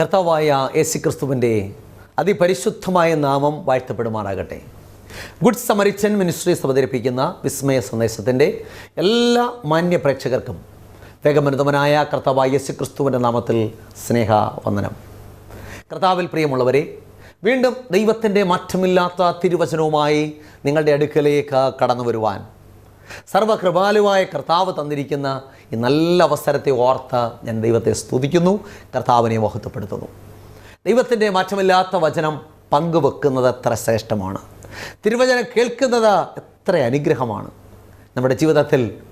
കർത്താവായ യേശു ക്രിസ്തുവിന്റെ അതിപരിശുദ്ധമായ നാമം വാഴ്ത്തപ്പെടുമാറാകട്ടെ. ഗുഡ് സമരിച്ചൻ മിനിസ്ട്രീസ് അവതരിപ്പിക്കുന്ന വിസ്മയ സന്ദേശത്തിന്റെ എല്ലാ മാന്യ പ്രേക്ഷകർക്കും വേഗമനുതമനായ കർത്താവായ യേശു ക്രിസ്തുവിന്റെ നാമത്തിൽ സ്നേഹ വന്ദനം കർത്താവിൽ പ്രിയമുള്ളവരെ വീണ്ടും ദൈവത്തിന്റെ മാറ്റമില്ലാത്ത തിരുവചനവുമായി നിങ്ങളുടെ അടുക്കലേക്ക് കടന്നു വരുവാൻ സർവകൃപാലുവായ കർത്താവ് തന്നിരിക്കുന്ന ഈ നല്ല അവസരത്തെ ഓർത്ത് ഞാൻ ദൈവത്തെ സ്തുതിക്കുന്നു കർത്താവിനെ മഹത്വപ്പെടുത്തുന്നു. ദൈവത്തിന്റെ മാറ്റമില്ലാത്ത വചനം പങ്കുവെക്കുന്നത് എത്ര ശ്രേഷ്ഠമാണ്. തിരുവചനം കേൾക്കുന്നത് എത്ര അനുഗ്രഹമാണ്. നമ്മുടെ ജീവിതത്തിൽ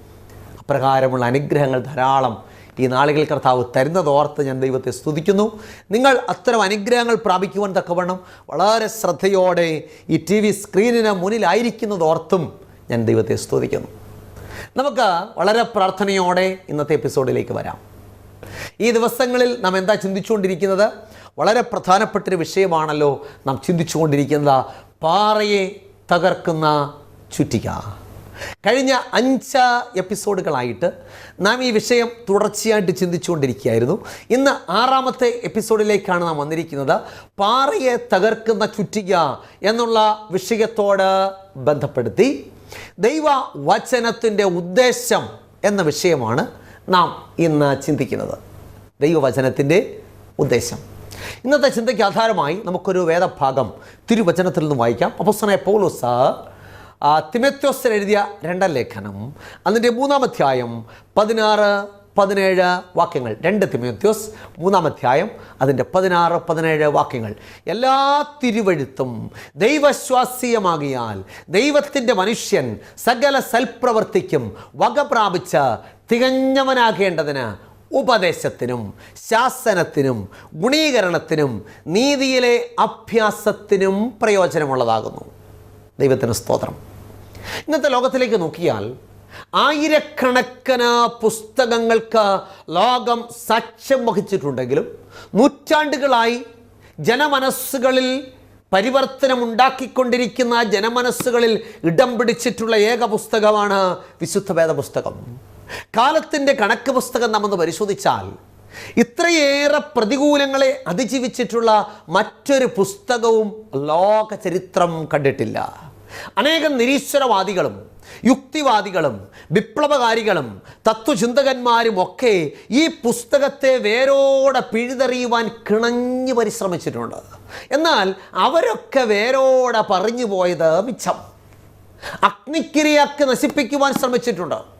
അപ്രകാരമുള്ള അനുഗ്രഹങ്ങൾ ധാരാളം ഈ നാളുകൾ കർത്താവ് തരുന്നതോർത്ത് ഞാൻ ദൈവത്തെ സ്തുതിക്കുന്നു. നിങ്ങൾ അത്തരം അനുഗ്രഹങ്ങൾ പ്രാപിക്കുവാൻ തക്കവണ്ണം വളരെ ശ്രദ്ധയോടെ ഈ ടി വി സ്ക്രീനിന് മുന്നിലായിരിക്കുന്നതോർത്തും ഞാൻ ദൈവത്തെ സ്തുതിക്കുന്നു. നമുക്ക് വളരെ പ്രാർത്ഥനയോടെ ഇന്നത്തെ എപ്പിസോഡിലേക്ക് വരാം. ഈ ദിവസങ്ങളിൽ നാം എന്താ ചിന്തിച്ചുകൊണ്ടിരിക്കുന്നത്? വളരെ പ്രധാനപ്പെട്ടൊരു വിഷയമാണല്ലോ നാം ചിന്തിച്ചുകൊണ്ടിരിക്കുന്നത്. പാറയെ തകർക്കുന്ന ചുറ്റിക. കഴിഞ്ഞ അഞ്ച് എപ്പിസോഡുകളായിട്ട് നാം ഈ വിഷയം തുടർച്ചയായിട്ട് ചിന്തിച്ചുകൊണ്ടിരിക്കുകയായിരുന്നു. ഇന്ന് ആറാമത്തെ എപ്പിസോഡിലേക്കാണ് നാം വന്നിരിക്കുന്നത്. പാറയെ തകർക്കുന്ന ചുറ്റിക എന്നുള്ള വിഷയത്തോട് ബന്ധപ്പെടുത്തി ദൈവ വചനത്തിന്റെ ഉദ്ദേശം എന്ന വിഷയമാണ് നാം ഇന്ന് ചിന്തിക്കുന്നത്. ദൈവവചനത്തിന്റെ ഉദ്ദേശം. ഇന്നത്തെ ചിന്തയ്ക്ക് ആധാരമായി നമുക്കൊരു വേദഭാഗം തിരുവചനത്തിൽ നിന്ന് വായിക്കാം. അപ്പോസ്തലനായ പൗലോസ് ആ, തിമോഥെയോസിന് എഴുതിയ രണ്ടാം ലേഖനം അതിന്റെ മൂന്നാം അധ്യായം പതിനാറ് പതിനേഴ് വാക്യങ്ങൾ. രണ്ട് തിമോത്യോസ് മൂന്നാം അധ്യായം അതിന്റെ പതിനാറ് പതിനേഴ് വാക്യങ്ങൾ. എല്ലാ തിരുവഴുത്തും ദൈവശ്വാസീയമാകിയാൽ ദൈവത്തിന്റെ മനുഷ്യൻ സകല സൽപ്രവർത്തിക്കും വക പ്രാപിച്ച് തികഞ്ഞവനാകേണ്ടതിന് ഉപദേശത്തിനും ശാസനത്തിനും ഗുണീകരണത്തിനും നീതിയിലെ അഭ്യാസത്തിനും പ്രയോജനമുള്ളതാകുന്നു. ദൈവത്തിന് സ്തോത്രം. ഇന്നത്തെ ലോകത്തിലേക്ക് നോക്കിയാൽ ആയിരക്കണക്കിന് പുസ്തകങ്ങൾക്ക് ലോകം സാക്ഷ്യം വഹിച്ചിട്ടുണ്ടെങ്കിലും നൂറ്റാണ്ടുകളായി ജനമനസ്സുകളിൽ പരിവർത്തനമുണ്ടാക്കിക്കൊണ്ടിരിക്കുന്ന ജനമനസ്സുകളിൽ ഇടം പിടിച്ചിട്ടുള്ള ഏക പുസ്തകമാണ് വിശുദ്ധ വേദ പുസ്തകം കാലത്തിന്റെ കണക്ക് പുസ്തകം നമ്മൾ പരിശോധിച്ചാൽ ഇത്രയേറെ പ്രതികൂലങ്ങളെ അതിജീവിച്ചിട്ടുള്ള മറ്റൊരു പുസ്തകവും ലോക ചരിത്രം കണ്ടിട്ടില്ല. അനേകം നിരീശ്വരവാദികളും യുക്തിവാദികളും വിപ്ലവകാരികളും തത്വചിന്തകന്മാരും ഒക്കെ ഈ പുസ്തകത്തെ വേരോടെ പിഴുതെറിയുവാൻ കിണഞ്ഞു പരിശ്രമിച്ചിട്ടുണ്ട്. എന്നാൽ അവരൊക്കെ വേരോടെ പറഞ്ഞു പോയത് മിച്ചം. അഗ്നിക്കിരയാക്കി നശിപ്പിക്കുവാൻ ശ്രമിച്ചിട്ടുണ്ട്.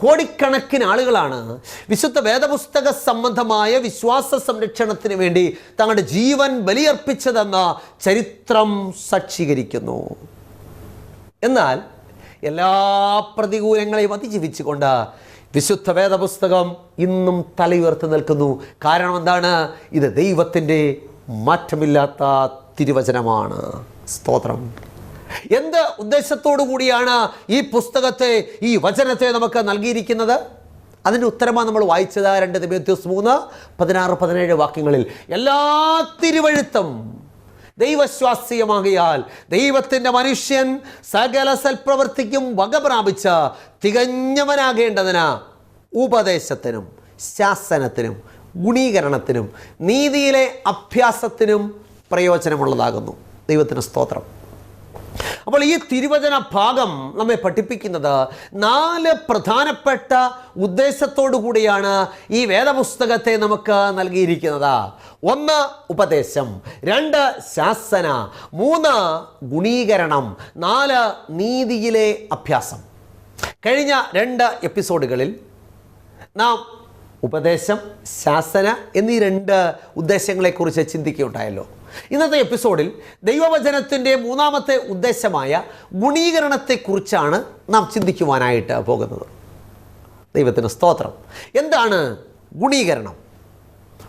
കോടിക്കണക്കിന് ആളുകളാണ് വിശുദ്ധ വേദപുസ്തക സംബന്ധമായ വിശ്വാസ സംരക്ഷണത്തിന് വേണ്ടി തങ്ങളുടെ ജീവൻ ബലിയർപ്പിച്ചതെന്ന് ചരിത്രം സാക്ഷീകരിക്കുന്നു എന്നാൽ എല്ലാ പ്രതികൂലങ്ങളെയും അതിജീവിച്ചുകൊണ്ട് വിശുദ്ധ വേദപുസ്തകം ഇന്നും തലയുയർത്തി നിൽക്കുന്നു. കാരണം എന്താണ്? ഇത് ദൈവത്തിന്റെ മാറ്റമില്ലാത്ത തിരുവചനമാണ്. സ്തോത്രം. എന്ത് ഉദ്ദേശത്തോടു കൂടിയാണ് ഈ പുസ്തകത്തെ ഈ വചനത്തെ നമുക്ക് നൽകിയിരിക്കുന്നത്? അതിന്റെ ഉത്തരമാണ് നമ്മൾ വായിച്ചത് രണ്ട് ദിവസം മൂന്ന് പതിനാറ് പതിനേഴ് വാക്യങ്ങളിൽ. എല്ലാ തിരുവഴുത്തും ദൈവശ്വാസ്യമാകിയാൽ ദൈവത്തിന്റെ മനുഷ്യൻ സകല സൽപ്രവർത്തിക്കും വക പ്രാപിച്ച തികഞ്ഞവനാകേണ്ടതിന് ഉപദേശത്തിനും ശാസനത്തിനും ഗുണീകരണത്തിനും നീതിയിലെ അഭ്യാസത്തിനും പ്രയോജനമുള്ളതാകുന്നു. ദൈവത്തിന് സ്തോത്രം. അപ്പോൾ ഈ തിരുവചന ഭാഗം നമ്മെ പഠിപ്പിക്കുന്നത് നാല് പ്രധാനപ്പെട്ട ഉദ്ദേശത്തോടു കൂടിയാണ് ഈ വേദപുസ്തകത്തെ നമുക്ക് നൽകിയിരിക്കുന്നത്. ഒന്ന് ഉപദേശം. രണ്ട് ശാസന. മൂന്ന് ഗുണീകരണം. നാല് നീതിയിലെ അഭ്യാസം. കഴിഞ്ഞ രണ്ട് എപ്പിസോഡുകളിൽ നാം ഉപദേശം ശാസന എന്നീ രണ്ട് ഉദ്ദേശങ്ങളെക്കുറിച്ച് ചിന്തിക്കുകയുണ്ടായല്ലോ. ഇന്നത്തെ എപ്പിസോഡിൽ ദൈവവചനത്തിന്റെ മൂന്നാമത്തെ ഉദ്ദേശമായ ഗുണീകരണത്തെക്കുറിച്ചാണ് നാം ചിന്തിക്കുവാനായിട്ട് പോകുന്നത്. ദൈവത്തിന് സ്തോത്രം. എന്താണ് ഗുണീകരണം?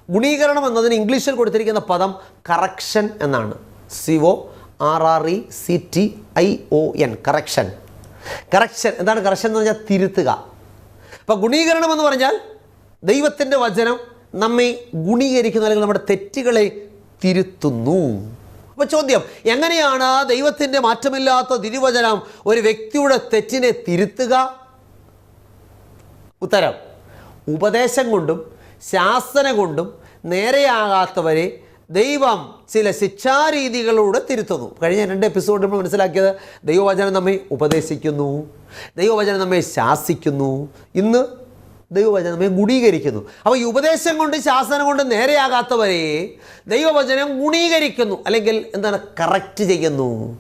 ഗുണീകരണം എന്നതിന് ഇംഗ്ലീഷിൽ കൊടുത്തിരിക്കുന്ന പദം കറക്ഷൻ എന്നാണ്. C O R R E C T I O N correction correction എന്താണ് കറക്ഷൻ എന്ന് പറഞ്ഞാൽ തിരുത്തുക. അപ്പോൾ ഗുണീകരണം എന്ന് പറഞ്ഞാൽ ദൈവത്തിന്റെ വചനം നമ്മെ ഗുണീകരിക്കുന്ന അല്ലെങ്കിൽ നമ്മുടെ തെറ്റുകളെ തിരുത്തുന്നു. അപ്പോൾ ചോദ്യം എങ്ങനെയാണ് ദൈവത്തിന്റെ മാറ്റമില്ലാത്ത തിരുവചനം ഒരു വ്യക്തിയുടെ തെറ്റിനെ തിരുത്തുക? ഉത്തരം ഉപദേശം കൊണ്ടും ശാസന കൊണ്ടും നേരെയാകാത്തവരെ ദൈവം ചില ശിക്ഷാരീതികളിലൂടെ തിരുത്തുന്നു. കഴിഞ്ഞ രണ്ട് എപ്പിസോഡ് നമ്മൾ മനസ്സിലാക്കിയത് ദൈവവചനം നമ്മെ ഉപദേശിക്കുന്നു ദൈവവചനം നമ്മെ ശാസിക്കുന്നു. ഇന്ന് ദൈവവചനം നമ്മെ ഗുണീകരിക്കുന്നു. അപ്പോൾ ഈ ഉപദേശം കൊണ്ട് ശാസനം കൊണ്ട് നേരെയാകാത്തവരെ ദൈവവചനം ഗുണീകരിക്കുന്നു. അല്ലെങ്കിൽ എന്താണ്? കറക്റ്റ് ചെയ്യുന്നു.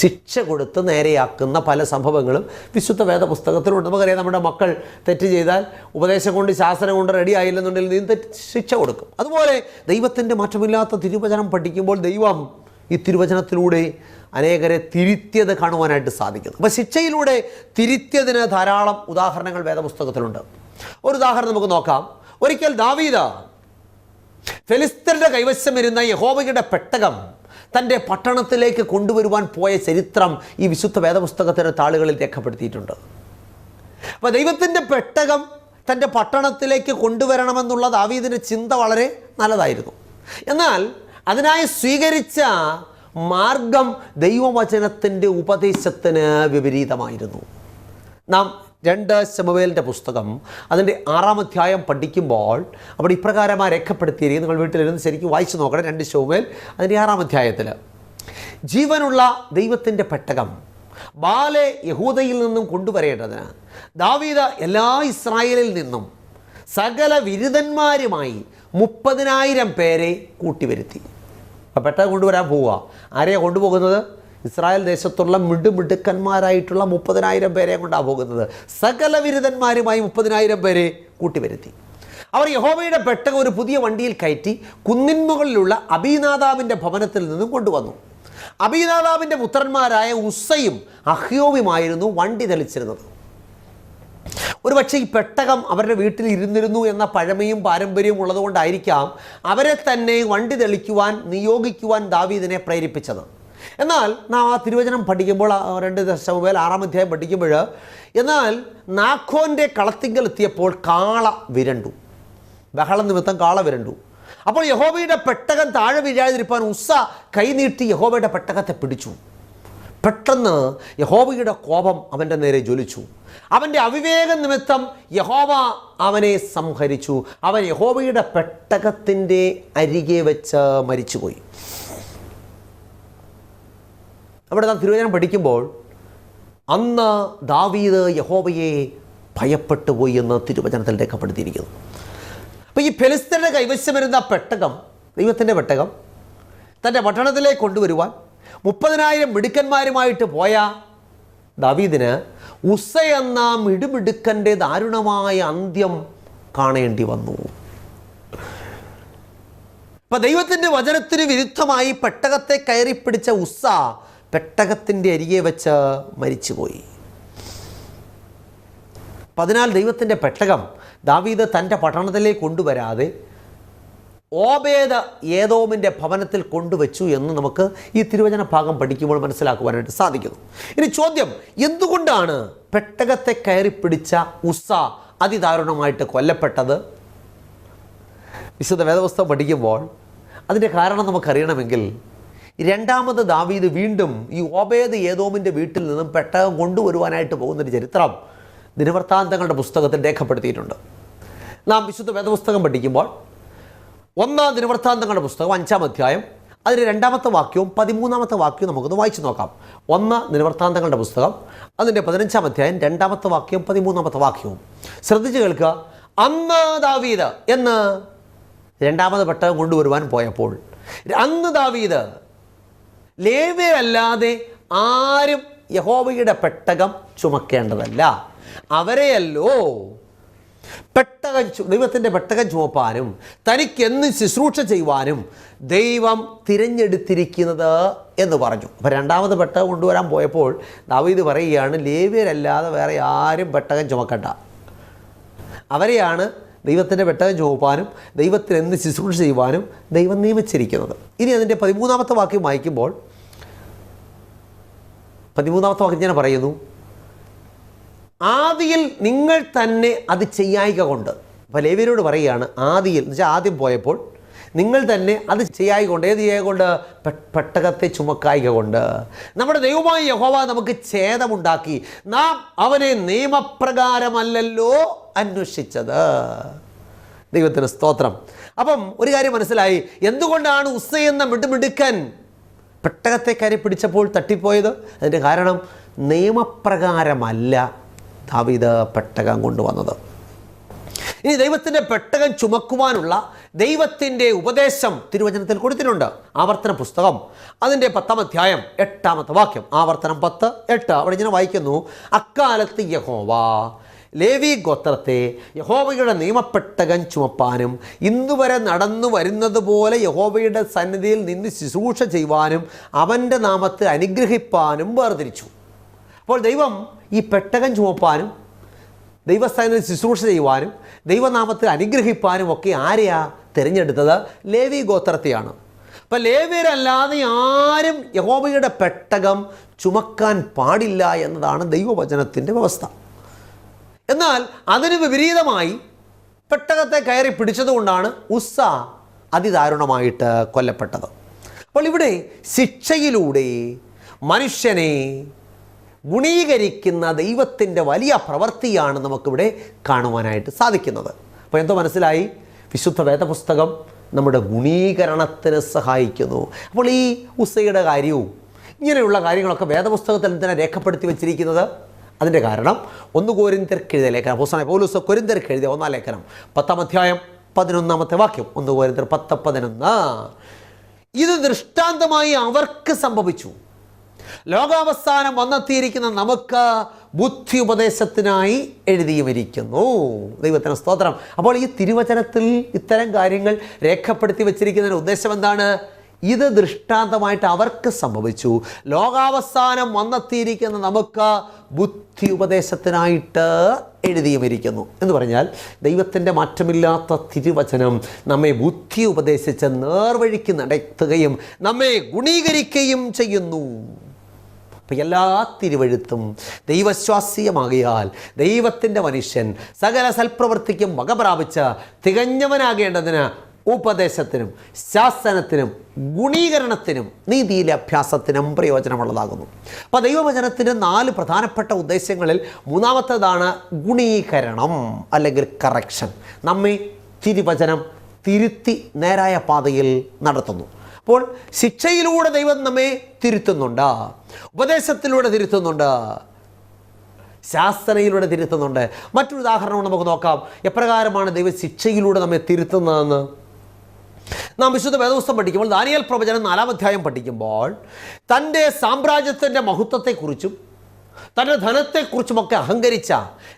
ശിക്ഷ കൊടുത്ത് നേരെയാക്കുന്ന പല സംഭവങ്ങളും വിശുദ്ധ വേദ പുസ്തകത്തിലുണ്ട് നമുക്കറിയാം നമ്മുടെ മക്കൾ തെറ്റ് ചെയ്താൽ ഉപദേശം കൊണ്ട് ശാസനം കൊണ്ട് റെഡി ആയില്ലെന്നുണ്ടെങ്കിൽ നീ തെറ്റ് ശിക്ഷ കൊടുക്കും. അതുപോലെ ദൈവത്തിന്റെ മാറ്റമില്ലാത്ത തിരുവചനം പഠിക്കുമ്പോൾ ദൈവം ഈ തിരുവചനത്തിലൂടെ അനേകരെ തിരുത്തിയത് കാണുവാനായിട്ട് സാധിക്കുന്നു. അപ്പോൾ ശിക്ഷയിലൂടെ തിരുത്തിയതിന് ധാരാളം ഉദാഹരണങ്ങൾ വേദപുസ്തകത്തിലുണ്ട്. ഒരു ഉദാഹരണം നമുക്ക് നോക്കാം. ഒരിക്കൽ ദാവീദ ഫെലിസ്തരുടെ കൈവശം ഇരുന്ന യഹോബയുടെ പെട്ടകം തന്റെ പട്ടണത്തിലേക്ക് കൊണ്ടുവരുവാൻ പോയ ചരിത്രം ഈ വിശുദ്ധ വേദപുസ്തകത്തിന്റെ താളുകളിൽ രേഖപ്പെടുത്തിയിട്ടുണ്ട്. അപ്പോൾ ദൈവത്തിന്റെ പെട്ടകം തന്റെ പട്ടണത്തിലേക്ക് കൊണ്ടുവരണമെന്നുള്ള ദാവീദിന്റെ ചിന്ത വളരെ നല്ലതായിരുന്നു. എന്നാൽ അതിനായി സ്വീകരിച്ച മാർഗം ദൈവവചനത്തിന്റെ ഉപദേശത്തിന് വിപരീതമായിരുന്നു. നാം രണ്ട് ശമുവേലിന്റെ പുസ്തകം അതിന്റെ ആറാം അധ്യായം പഠിക്കുമ്പോൾ അവിടെ ഇപ്രകാരമായി രേഖപ്പെടുത്തിയിരിക്കും നിങ്ങൾ വീട്ടിലിരുന്ന് ശരിക്കും വായിച്ചു നോക്കണം. രണ്ട് ശമുവേൽ അതിന്റെ ആറാം അധ്യായത്തിൽ ജീവനുള്ള ദൈവത്തിന്റെ പെട്ടകം ബാലെ യഹൂദയിൽ നിന്നും കൊണ്ടുവരേണ്ടതിന് ദാവീദ എല്ലാ ഇസ്രായേലിൽ നിന്നും സകല വിരുദ്ധന്മാരുമായി മുപ്പതിനായിരം പേരെ കൂട്ടിവരുത്തി. അപ്പോൾ പെട്ടെന്ന് കൊണ്ടുവരാൻ പോവുക ആരെയാണ് കൊണ്ടുപോകുന്നത്? ഇസ്രായേൽ ദേശത്തുള്ള മിടുമിടുക്കന്മാരായിട്ടുള്ള മുപ്പതിനായിരം പേരെ കൊണ്ടാണ് പോകുന്നത്. സകല വിരുദ്ധന്മാരുമായി മുപ്പതിനായിരം പേരെ കൂട്ടിവരുത്തി. അവർ യഹോബയുടെ പെട്ടകം ഒരു പുതിയ വണ്ടിയിൽ കയറ്റി കുന്നിൻ മുകളിലുള്ള അബീനാദാവിന്റെ ഭവനത്തിൽ നിന്നും കൊണ്ടുവന്നു. അബീനാദാവിന്റെ പുത്രന്മാരായ ഉസ്സയും അഹ്യോവുമായിരുന്നു വണ്ടി തെളിച്ചിരുന്നത്. ഒരുപക്ഷെ ഈ പെട്ടകം അവരുടെ വീട്ടിൽ ഇരുന്നിരുന്നു എന്ന പഴമയും പാരമ്പര്യവും ഉള്ളതുകൊണ്ടായിരിക്കാം അവരെ തന്നെ വണ്ടി തെളിക്കുവാൻ നിയോഗിക്കുവാൻ ദാവീദിനെ പ്രേരിപ്പിച്ചത്. എന്നാൽ നാം ആ തിരുവചനം പഠിക്കുമ്പോൾ രണ്ട് ദശം മുതൽ ആറാം അധ്യായം പഠിക്കുമ്പോൾ എന്നാൽ നാഖോന്റെ കളത്തിങ്കൽ എത്തിയപ്പോൾ കാള വിരണ്ടു. ബഹളം നിമിത്തം കാള വിരണ്ടു. അപ്പോൾ യഹോബയുടെ പെട്ടകം താഴെ വീഴാതിരിപ്പാൻ ഉസ്സ കൈനീട്ടി യഹോബയുടെ പെട്ടകത്തെ പിടിച്ചു. പെട്ടെന്ന് യഹോബയുടെ കോപം അവന്റെ നേരെ ജ്വലിച്ചു. അവന്റെ അവിവേക നിമിത്തം യഹോവ അവനെ സംഹരിച്ചു. അവൻ യഹോബയുടെ പെട്ടകത്തിന്റെ അരികെ വെച്ച് മരിച്ചുപോയി. അവിടെ നാം തിരുവചനം പഠിക്കുമ്പോൾ അന്ന് ദാവീദ് യഹോബയെ ഭയപ്പെട്ടു പോയി എന്ന് തിരുവചനത്തിൽ രേഖപ്പെടുത്തിയിരിക്കുന്നു. അപ്പോൾ ഈ ഫെലിസ്തരുടെ കൈവശം വരുന്ന പെട്ടകം ദൈവത്തിന്റെ പെട്ടകം തന്റെ പട്ടണത്തിലേക്ക് കൊണ്ടുവരുവാൻ മുപ്പതിനായിരം മിടുക്കന്മാരുമായിട്ട് പോയ ദാവീദിന് ഉസ എന്ന മിടുമിടുക്കന്റെ ദാരുണമായ അന്ത്യം കാണേണ്ടി വന്നു. ഇപ്പം ദൈവത്തിന്റെ വചനത്തിന് വിരുദ്ധമായി പെട്ടകത്തെ കയറി പിടിച്ച ഉസ്സ പെട്ടകത്തിന്റെ അരികെ വെച്ച് മരിച്ചുപോയി. അപ്പം അതിനാൽ ദൈവത്തിന്റെ പെട്ടകം ദാവീദ് തന്റെ പട്ടണത്തിലേക്ക് കൊണ്ടുവരാതെ ഓബേദ ഏതോമിന്റെ ഭവനത്തിൽ കൊണ്ടുവച്ചു എന്ന് നമുക്ക് ഈ തിരുവചന ഭാഗം പഠിക്കുമ്പോൾ മനസ്സിലാക്കുവാനായിട്ട് സാധിക്കുന്നു. ഇനി ചോദ്യം എന്തുകൊണ്ടാണ് പെട്ടകത്തെ കയറി പിടിച്ച ഉസ അതിദാരുണമായിട്ട് കൊല്ലപ്പെട്ടത്? വിശുദ്ധ വേദപുസ്തകം പഠിക്കുമ്പോൾ അതിന്റെ കാരണം നമുക്കറിയണമെങ്കിൽ രണ്ടാമത് ദാവീദ് വീണ്ടും ഈ ഓബേദ് ഏതോമിന്റെ വീട്ടിൽ നിന്നും പെട്ടകം കൊണ്ടുവരുവാനായിട്ട് പോകുന്നൊരു ചരിത്രം ദിനവൃത്താന്തങ്ങളുടെ പുസ്തകത്തിൽ രേഖപ്പെടുത്തിയിട്ടുണ്ട്. നാം വിശുദ്ധ വേദപുസ്തകം പഠിക്കുമ്പോൾ ഒന്നാം ദിനവൃത്താന്തങ്ങളുടെ പുസ്തകം അഞ്ചാം അധ്യായം അതിന് രണ്ടാമത്തെ വാക്യവും പതിമൂന്നാമത്തെ വാക്യവും നമുക്കൊന്ന് വായിച്ചു നോക്കാം. ഒന്ന് ദിനവൃത്താന്തങ്ങളുടെ പുസ്തകം അതിന്റെ പതിനഞ്ചാം അധ്യായം രണ്ടാമത്തെ വാക്യവും പതിമൂന്നാമത്തെ വാക്യവും. ശ്രദ്ധിച്ച് കേൾക്കുക. അന്ന് ദാവീദ് എന്ന് രണ്ടാമത് പെട്ടകം കൊണ്ടുവരുവാൻ പോയപ്പോൾ അന്ന് ദാവീദ് ലേവ്യരല്ലാതെ ആരും യഹോവയുടെ പെട്ടകം ചുമക്കേണ്ടതല്ല. അവരെയല്ലോ പെട്ടകം ദൈവത്തിന്റെ പെട്ടകം ചുമപ്പാനും തനിക്കെന്ന് ശുശ്രൂഷ ചെയ്യുവാനും ദൈവം തിരഞ്ഞെടുത്തിരിക്കുന്നത് എന്ന് പറഞ്ഞു. അപ്പോൾ രണ്ടാമത് പെട്ടകം കൊണ്ടുവരാൻ പോയപ്പോൾ ദാവീദ് പറയുകയാണ് ലേവ്യരല്ലാതെ വേറെ ആരും പെട്ടകം ചുമക്കണ്ട. അവരെയാണ് ദൈവത്തിന്റെ പെട്ടകം ചുമപ്പാനും ദൈവത്തിന് എന്ത് ശുശ്രൂഷ ചെയ്യുവാനും ദൈവം നിയമിച്ചിരിക്കുന്നത്. ഇനി അതിന്റെ പതിമൂന്നാമത്തെ വാക്യം വായിക്കുമ്പോൾ പതിമൂന്നാമത്തെ വാക്യം ഞാൻ പറയുന്നു ആദിയിൽ നിങ്ങൾ തന്നെ അത് ചെയ്യായിക കൊണ്ട്. അപ്പോൾ ലേവ്യരോട് പറയുകയാണ് ആദിയിൽ എന്ന് വെച്ചാൽ ആദ്യം പോയപ്പോൾ നിങ്ങൾ തന്നെ അത് ചെയ്യായി കൊണ്ട്. ഏത് ചെയ്യായ കൊണ്ട്? പെട്ടകത്തെ ചുമക്കായിക കൊണ്ട്. നമ്മുടെ ദൈവമായ യഹോവ നമുക്ക് ഛേദമുണ്ടാക്കി. നാം അവനെ നിയമപ്രകാരമല്ലല്ലോ അന്വേഷിച്ചത്. ദൈവത്തിന് സ്തോത്രം. അപ്പം ഒരു കാര്യം മനസ്സിലായി. എന്തുകൊണ്ടാണ് ഉസ്സ എന്ന മിടുമിടുക്കൻ പെട്ടകത്തെ കയറി പിടിച്ചപ്പോൾ തട്ടിപ്പോയത്? അതിന്റെ കാരണം നിയമപ്രകാരമല്ല. ദാവീദ് പെട്ടകം കൊണ്ടുവന്നത്. ഇനി ദൈവത്തിന്റെ പെട്ടകം ചുമക്കുവാനുള്ള ദൈവത്തിന്റെ ഉപദേശം തിരുവചനത്തിൽ കൊടുത്തിട്ടുണ്ട്. ആവർത്തന പുസ്തകം. അതിന്റെ പത്താം അധ്യായം എട്ടാമത്തെ വാക്യം. ആവർത്തനം പത്ത് എട്ട്. അവിടെ ഇങ്ങനെ വായിക്കുന്നു. അക്കാലത്ത് യഹോവ ലേവി ഗോത്രത്തെ യഹോവയുടെ നിയമപ്പെട്ടകം ചുമപ്പാനും ഇന്നുവരെ നടന്നു വരുന്നത് പോലെ യഹോവയുടെ സന്നിധിയിൽ നിന്ന് ശുശ്രൂഷ ചെയ്യുവാനും അവന്റെ നാമത്തെ അനുഗ്രഹിപ്പാനും വേർതിരിച്ചു. അപ്പോൾ ദൈവം ഈ പെട്ടകം ചുമപ്പാനും ദൈവസ്ഥാനത്തിൽ ശുശ്രൂഷ ചെയ്യുവാനും ദൈവനാമത്തിൽ അനുഗ്രഹിപ്പാനും ഒക്കെ ആരെയാ തിരഞ്ഞെടുത്തത്? ലേവി ഗോത്രത്തെയാണ്. അപ്പം ലേവിയരല്ലാതെ ആരും യഹോബയുടെ പെട്ടകം ചുമക്കാൻ പാടില്ല എന്നതാണ് ദൈവവചനത്തിന്റെ വ്യവസ്ഥ. എന്നാൽ അതിന് വിപരീതമായി പെട്ടകത്തെ കയറി പിടിച്ചതുകൊണ്ടാണ് ഉസ്സ അതിദാരുണമായിട്ട് കൊല്ലപ്പെട്ടത്. അപ്പോൾ ഇവിടെ ശിക്ഷയിലൂടെ മനുഷ്യനെ ഗുണീകരിക്കുന്ന ദൈവത്തിന്റെ വലിയ പ്രവൃത്തിയാണ് നമുക്കിവിടെ കാണുവാനായിട്ട് സാധിക്കുന്നത്. അപ്പോൾ എന്തോ മനസ്സിലായി? വിശുദ്ധ വേദപുസ്തകം നമ്മുടെ ഗുണീകരണത്തിന് സഹായിക്കുന്നു. അപ്പോൾ ഈ ഉസയുടെ കാര്യവും ഇങ്ങനെയുള്ള കാര്യങ്ങളൊക്കെ വേദപുസ്തകത്തിൽ തന്നെ രേഖപ്പെടുത്തി വെച്ചിരിക്കുന്നത്? അതിന്റെ കാരണം ഒന്ന് കോരിന്തർക്ക് എഴുതിയ ലേഖനം. പുസ്തകം പോലൂസ് കൊരിന്തർക്ക് എഴുതിയ ഒന്നാം ലേഖനം. പത്താം അധ്യായം പതിനൊന്നാമത്തെ വാക്യം. ഒന്ന് കോരിന്തർ പത്ത് പതിനൊന്ന്. ഇത് ദൃഷ്ടാന്തമായി അവർക്ക് സംഭവിച്ചു. ലോകാവസാനം വന്നെത്തിയിരിക്കുന്ന നമുക്ക് ബുദ്ധി ഉപദേശത്തിനായി എഴുതിയുമിരിക്കുന്നു. ദൈവത്തിന് സ്തോത്രം. അപ്പോൾ ഈ തിരുവചനത്തിൽ ഇത്തരം കാര്യങ്ങൾ രേഖപ്പെടുത്തി വച്ചിരിക്കുന്നതിന് ഉദ്ദേശം എന്താണ്? ഇത് ദൃഷ്ടാന്തമായിട്ട് അവർക്ക് സംഭവിച്ചു. ലോകാവസാനം വന്നെത്തിയിരിക്കുന്ന നമുക്ക് ബുദ്ധി ഉപദേശത്തിനായിട്ട് എഴുതിയുമിരിക്കുന്നു. എന്ന് പറഞ്ഞാൽ ദൈവത്തിന്റെ മാറ്റമില്ലാത്ത തിരുവചനം നമ്മെ ബുദ്ധി ഉപദേശിച്ച് നേർവഴിക്ക് നടത്തുകയും നമ്മെ ഗുണീകരിക്കുകയും ചെയ്യുന്നു. അപ്പം എല്ലാ തിരുവഴുത്തും ദൈവശ്വാസീയമാകിയാൽ ദൈവത്തിന്റെ മനുഷ്യൻ സകല സൽപ്രവൃത്തിക്കും വക പ്രാപിച്ച തികഞ്ഞവനാകേണ്ടതിന് ഉപദേശത്തിനും ശാസനത്തിനും ഗുണീകരണത്തിനും നീതിയിലെ അഭ്യാസത്തിനും പ്രയോജനമുള്ളതാകുന്നു. അപ്പോൾ ദൈവവചനത്തിന്റെ നാല് പ്രധാനപ്പെട്ട ഉദ്ദേശങ്ങളിൽ മൂന്നാമത്തേതാണ് ഗുണീകരണം അല്ലെങ്കിൽ കറക്ഷൻ നമ്മെ തിരുവചനം തിരുത്തി നേരായ പാതയിൽ നടത്തുന്നു. അപ്പോൾ ശിക്ഷയിലൂടെ ദൈവം നമ്മെ തിരുത്തുന്നുണ്ട്. ഉപദേശത്തിലൂടെ തിരുത്തുന്നുണ്ട്. ശാസ്ത്രയിലൂടെ തിരുത്തുന്നുണ്ട്. മറ്റൊരു ഉദാഹരണം നമുക്ക് നോക്കാം. എപ്രകാരമാണ് ദൈവം ശിക്ഷയിലൂടെ നമ്മെ തിരുത്തുന്നതെന്ന്? നാം വിശുദ്ധ വേദോസ്തം പഠിക്കുമ്പോൾ ദാനിയൽ പ്രവചനം നാലാം അധ്യായം പഠിക്കുമ്പോൾ തന്റെ സാമ്രാജ്യത്തിന്റെ മഹത്വത്തെക്കുറിച്ചും തന്റെ ധനത്തെക്കുറിച്ചുമൊക്കെ അഹങ്കരിച്ച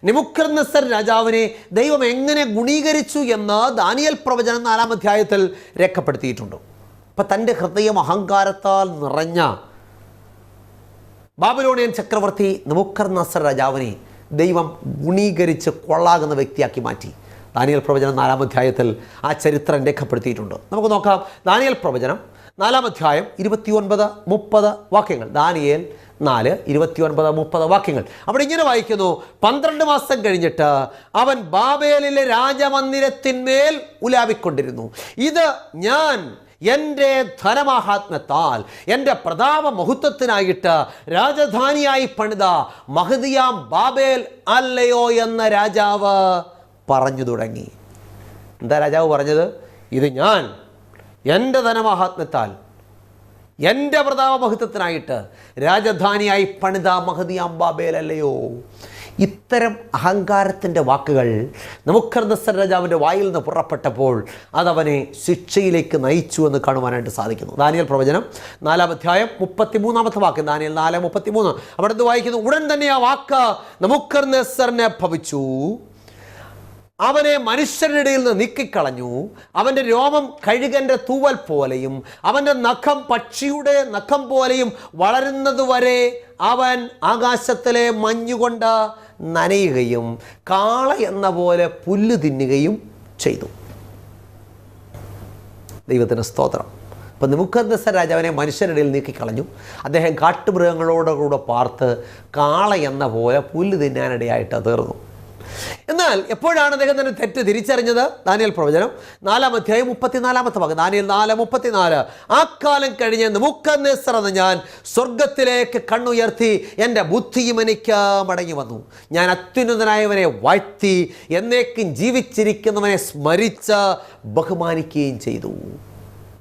നിമുക്കർനസർ രാജാവിനെ ദൈവം എങ്ങനെ ഗുണീകരിച്ചു എന്ന് ദാനിയൽ പ്രവചനം നാലാം അധ്യായത്തിൽ രേഖപ്പെടുത്തിയിട്ടുണ്ട്. അപ്പം തന്റെ ഹൃദയം അഹങ്കാരത്താൽ നിറഞ്ഞ ബാബിലോണിയൻ ചക്രവർത്തി നമുക്കർ നസർ രാജാവിനെ ദൈവം ഗുണീകരിച്ച് കൊള്ളാകുന്ന വ്യക്തിയാക്കി മാറ്റി. ദാനിയൽ പ്രവചനം നാലാം അധ്യായത്തിൽ ആ ചരിത്രം രേഖപ്പെടുത്തിയിട്ടുണ്ട്. നമുക്ക് നോക്കാം. ദാനിയൽ പ്രവചനം നാലാം അധ്യായം ഇരുപത്തിയൊൻപത് മുപ്പത് വാക്യങ്ങൾ. ദാനിയേൽ നാല് ഇരുപത്തിയൊൻപത് മുപ്പത് വാക്യങ്ങൾ. അവിടെ ഇങ്ങനെ വായിക്കുന്നു. പന്ത്രണ്ട് മാസം കഴിഞ്ഞിട്ട് അവൻ ബാബേലിലെ രാജമന്ദിരത്തിന്മേൽ ഉലാവിക്കൊണ്ടിരുന്നു. ഇത് ഞാൻ എന്റെ ധനമാഹാത്മ്യത്താൽ എന്റെ പ്രതാപ മഹത്വത്തിനായിട്ട് രാജധാനിയായി പണിത മഹദിയാം ബാബേൽ അല്ലയോ എന്ന രാജാവ് പറഞ്ഞു തുടങ്ങി. എന്താ രാജാവ് പറഞ്ഞത്? ഇത് ഞാൻ എന്റെ ധനമാഹാത്മ്യത്താൽ എന്റെ പ്രതാപ മഹത്വത്തിനായിട്ട് രാജധാനിയായി പണിത മഹദിയാം ബാബേൽ അല്ലയോ ഇത്തരം അഹങ്കാരത്തിന്റെ വാക്കുകൾ നമുക്കർദസ്സർ രാജാവിന്റെ വായിൽ നിന്ന് പുറപ്പെട്ടപ്പോൾ അതവനെ ശിക്ഷയിലേക്ക് നയിച്ചു എന്ന് കാണുവാനായിട്ട് സാധിക്കുന്നു. ദാനിയൽ പ്രവചനം നാലാം അധ്യായം മുപ്പത്തി മൂന്നാമത്തെ വാക്ക് ദാനിയൽ നാല് മുപ്പത്തി മൂന്ന് അവിടെ നിന്ന് വായിക്കുന്നു ഉടൻ തന്നെ ആ വാക്ക് നമുക്കർനെസ്സറിനെ ഭവിച്ചു. അവനെ മനുഷ്യരുടെ നിന്ന് നീക്കിക്കളഞ്ഞു. അവന്റെ രോമം കഴുകന്റെ തൂവൽ പോലെയും അവന്റെ നഖം പക്ഷിയുടെ നഖം പോലെയും വളരുന്നതുവരെ അവൻ ആകാശത്തിലെ മഞ്ഞുകൊണ്ട് നനയുകയും കാള എന്ന പോലെ പുല്ല് തിന്നുകയും ചെയ്തു. ദൈവത്തിന് സ്തോത്രം. അപ്പം നിമുക്കന്ദസ രാജാവിനെ മനുഷ്യരിടയിൽ നീക്കിക്കളഞ്ഞു. അദ്ദേഹം കാട്ടുമൃഗങ്ങളോടുകൂടെ പാർത്ത് കാള എന്ന പോലെ പുല്ല് തിന്നാനിടയായിട്ട് തീർന്നു. എന്നാൽ എപ്പോഴാണ് അദ്ദേഹം തന്നെ തെറ്റ് തിരിച്ചറിഞ്ഞത്? ദാനിയൽ പ്രവചനം നാലാം അധ്യായം മുപ്പത്തിനാലാമത്തെ ഭാഗം ദാനിയൽ നാല് മുപ്പത്തിനാല്. ആ കാലം കഴിഞ്ഞ് മുക്കന്നെസർ ഞാൻ സ്വർഗത്തിലേക്ക് കണ്ണുയർത്തി എന്റെ ബുദ്ധിയും എനിക്ക് മടങ്ങി വന്നു. ഞാൻ അത്യുന്നതനായവനെ വാഴ്ത്തി എന്നേക്കും ജീവിച്ചിരിക്കുന്നവനെ സ്മരിച്ച് ബഹുമാനിക്കുകയും ചെയ്തു.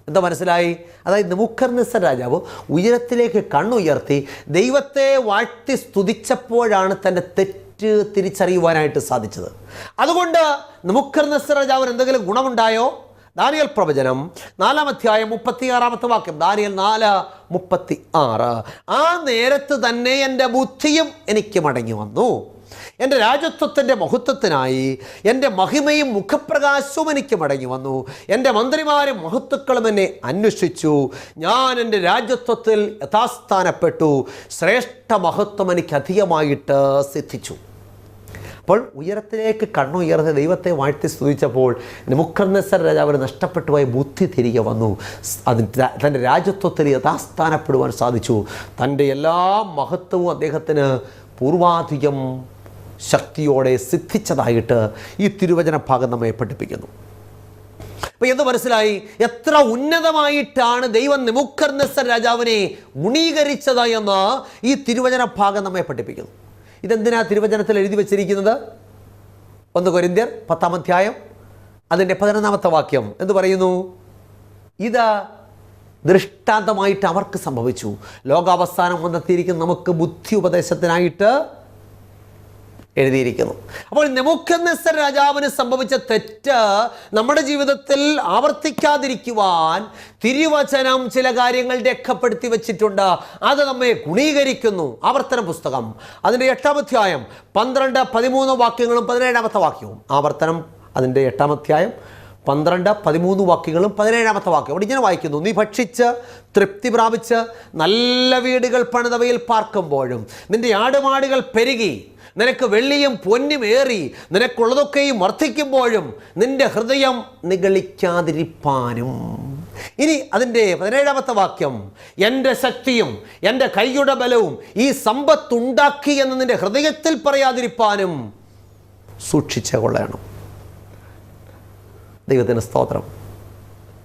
എന്താ മനസ്സിലായി? അതായത് മുഖർനിസർ രാജാവ് ഉയരത്തിലേക്ക് കണ്ണുയർത്തി ദൈവത്തെ വാഴ്ത്തി സ്തുതിച്ചപ്പോഴാണ് തന്റെ തെറ്റ് തിരിച്ചറിയുവാനായിട്ട് സാധിച്ചത്. അതുകൊണ്ട് മുഖർനിസർ രാജാവിന് എന്തെങ്കിലും ഗുണമുണ്ടായോ? ദാനിയൽ പ്രവചനം നാലാം അധ്യായം മുപ്പത്തി ആറാമത്തെ വാക്യം. ദാനിയൽ നാല് മുപ്പത്തി ആറ് ആ നേരത്ത് തന്നെ എന്റെ ബുദ്ധിയും എനിക്ക് മടങ്ങി വന്നു. എന്റെ രാജ്യത്വത്തിന്റെ മഹത്വത്തിനായി എന്റെ മഹിമയും മുഖപ്രകാശവും എനിക്ക് മടങ്ങി വന്നു. എന്റെ മന്ത്രിമാരും മഹത്വക്കളും എന്നെ അന്വേഷിച്ചു. ഞാൻ എന്റെ രാജ്യത്വത്തിൽ യഥാസ്ഥാനപ്പെട്ടു. ശ്രേഷ്ഠ മഹത്വം എനിക്ക് അധികമായിട്ട് സിദ്ധിച്ചു. അപ്പോൾ ഉയരത്തിലേക്ക് കണ്ണുയർന്ന് ദൈവത്തെ വാഴ്ത്തി സ്തുതിച്ചപ്പോൾ മുഖർനെസർ രാജാവിന് നഷ്ടപ്പെട്ടു പോയ ബുദ്ധി തിരികെ വന്നു. അത് തന്റെ രാജ്യത്വത്തിൽ യഥാസ്ഥാനപ്പെടുവാൻ സാധിച്ചു. തന്റെ എല്ലാ മഹത്വവും അദ്ദേഹത്തിന് പൂർവാധികം ശക്തിയോടെ സിദ്ധിച്ചതായിട്ട് ഈ തിരുവചന ഭാഗം നമ്മെ പഠിപ്പിക്കുന്നു. അപ്പൊ എന്ത് മനസ്സിലായി? എത്ര ഉന്നതമായിട്ടാണ് ദൈവം നിമുക്കർനെസർ രാജാവിനെ ഗുണീകരിച്ചത് എന്ന് ഈ തിരുവചന ഭാഗം നമ്മെ പഠിപ്പിക്കുന്നു. ഇതെന്തിനാ തിരുവചനത്തിൽ എഴുതി വച്ചിരിക്കുന്നത്? ഒന്ന് കൊരിന്ത്യർ പത്താം അധ്യായം അതിന്റെ പതിനൊന്നാമത്തെ വാക്യം എന്ന് പറയുന്നു? ഇത് ദൃഷ്ടാന്തമായിട്ട് അവർക്ക് സംഭവിച്ചു. ലോകാവസാനം വന്നെത്തിയിരിക്കുന്ന നമുക്ക് ബുദ്ധി ഉപദേശത്തിനായിട്ട് എഴുതിയിരിക്കുന്നു. അപ്പോൾ നെമുക്കന്നെസർ രാജാവിന് സംഭവിച്ച തെറ്റ് നമ്മുടെ ജീവിതത്തിൽ ആവർത്തിക്കാതിരിക്കുവാൻ തിരുവചനം ചില കാര്യങ്ങൾ രേഖപ്പെടുത്തി വച്ചിട്ടുണ്ട്. അത് നമ്മെ ഗുണീകരിക്കുന്നു. ആവർത്തന പുസ്തകം. അതിന്റെ എട്ടാം അധ്യായം പന്ത്രണ്ട് പതിമൂന്ന് വാക്യങ്ങളും പതിനേഴാമത്തെ വാക്യവും. ആവർത്തനം അതിന്റെ എട്ടാം അധ്യായം പന്ത്രണ്ട് പതിമൂന്ന് വാക്യങ്ങളും പതിനേഴാമത്തെ വാക്യം. അവിടെ ഇങ്ങനെ വായിക്കുന്നു. നീ ഭക്ഷിച്ച് തൃപ്തി പ്രാപിച്ച് നല്ല വീടുകൾ പണിതവയിൽ പാർക്കുമ്പോഴും നിന്റെ ആടുമാടുകൾ പെരുകി നിനക്ക് വെള്ളിയും പൊന്നും ഏറി നിനക്കുള്ളതൊക്കെയും വർദ്ധിക്കുമ്പോഴും നിന്റെ ഹൃദയം നിഗളിക്കാതിരിപ്പാനും. ഇനി അതിന്റെ പതിനേഴാമത്തെ വാക്യം എന്റെ ശക്തിയും എന്റെ കൈയുടെ ബലവും ഈ സമ്പത്തുണ്ടാക്കി എന്ന് നിന്റെ ഹൃദയത്തിൽ പറയാതിരിപ്പാനും സൂക്ഷിച്ചു കൊള്ളണം. ദൈവത്തിന് സ്തോത്രം.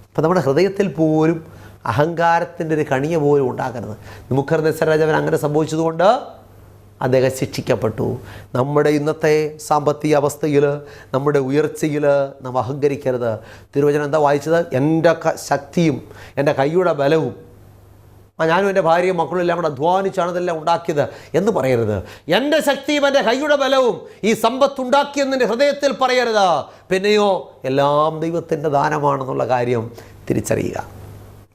അപ്പം നമ്മുടെ ഹൃദയത്തിൽ പോലും അഹങ്കാരത്തിന്റെ ഒരു കണിയ പോലും ഉണ്ടാക്കരുത് മുഖർ നിസ്സരാജവൻ അങ്ങനെ സംഭവിച്ചതുകൊണ്ട് അദ്ദേഹം ശിക്ഷിക്കപ്പെട്ടു. നമ്മുടെ ഇന്നത്തെ സാമ്പത്തിക അവസ്ഥയിൽ നമ്മുടെ ഉയർച്ചയിൽ നാം അഹങ്കരിക്കരുത്. തിരുവചനം എന്താ വായിച്ചത്? എന്റെ ശക്തിയും എന്റെ കൈയുടെ ബലവും. ഞാനും എന്റെ ഭാര്യയും മക്കളും എല്ലാം കൂടെ അധ്വാനിച്ചാണ് ഇതെല്ലാം ഉണ്ടാക്കിയത് എന്ന് പറയരുത്. എന്റെ ശക്തിയും എന്റെ കൈയുടെ ബലവും ഈ സമ്പത്ത് ഉണ്ടാക്കിയെന്നെ ഹൃദയത്തിൽ പറയരുത്. പിന്നെയോ എല്ലാം ദൈവത്തിന്റെ ദാനമാണെന്നുള്ള കാര്യം തിരിച്ചറിയുക.